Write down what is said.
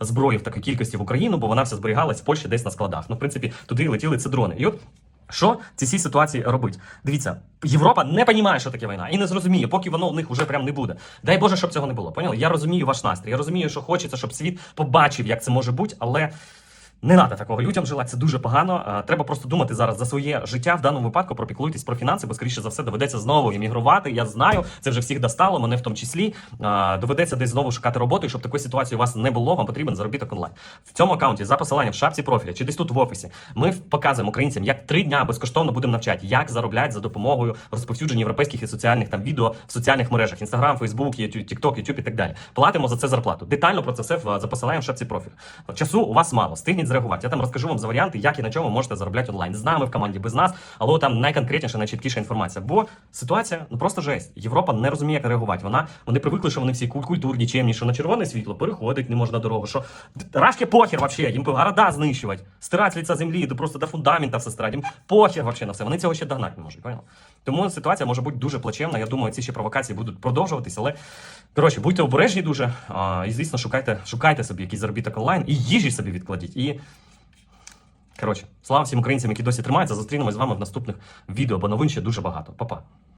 зброю в такій кількості в Україну, бо вона вся зберігалась в Польщі десь на складах. Ну, в принципі, туди летіли ці дрони. І от що ці всі ситуації робить? Дивіться, Європа не розуміє, що таке війна, і не зрозуміє, поки воно в них вже прям не буде. Дай Боже, щоб цього не було. Поняли? Я розумію ваш настрій. Я розумію, що хочеться, щоб світ побачив, як це може бути, але. Не треба такого людям жила, це дуже погано. Треба просто думати зараз за своє життя. В даному випадку пропіклуйтесь про фінанси, бо скоріше за все доведеться знову іммігрувати. Я знаю, це вже всіх достало, мене в тому числі. Доведеться десь знову шукати роботу, і щоб такої ситуації у вас не було, вам потрібен заробіток онлайн. В цьому аккаунті за посиланням в шапці профіля чи десь тут в офісі. Ми показуємо українцям, як три дня безкоштовно будемо навчати, як заробляти за допомогою розповсюдження європейських і соціальних там відео в соціальних мережах: Інстаграм, Фейсбук, Тікток, Ютуб і так далі. Платимо за це зарплату. Детально про це все за посиланням в шапці профіля. Часу у вас мало, стигніть зреагувати. Я там розкажу вам за варіанти, як і на чому можете заробляти онлайн. З нами в команді, без нас, але там найконкретніша, найчіткіша інформація. Бо ситуація ну просто жесть. Європа не розуміє, як реагувати. Вона вони привикли, що вони всі культурні, чемні, що на червоне світло переходить не можна дорогу. Що рашки похер вообще, їм города знищувати, стирати з лиця землі, просто до фундамента все стирати. Їм похер вообще на все. Вони цього ще догнати не можуть. Понял? Тому ситуація може бути дуже плачевна. Я думаю, ці ще провокації будуть продовжуватись, але коротше, будьте обережні дуже. А, і звісно, шукайте, шукайте собі якийсь заробіток онлайн і їжі собі відкладіть. І Коротше, слава всім українцям, які досі тримаються. Зустрінемось з вами в наступних відео, бо новин ще дуже багато. Па-па.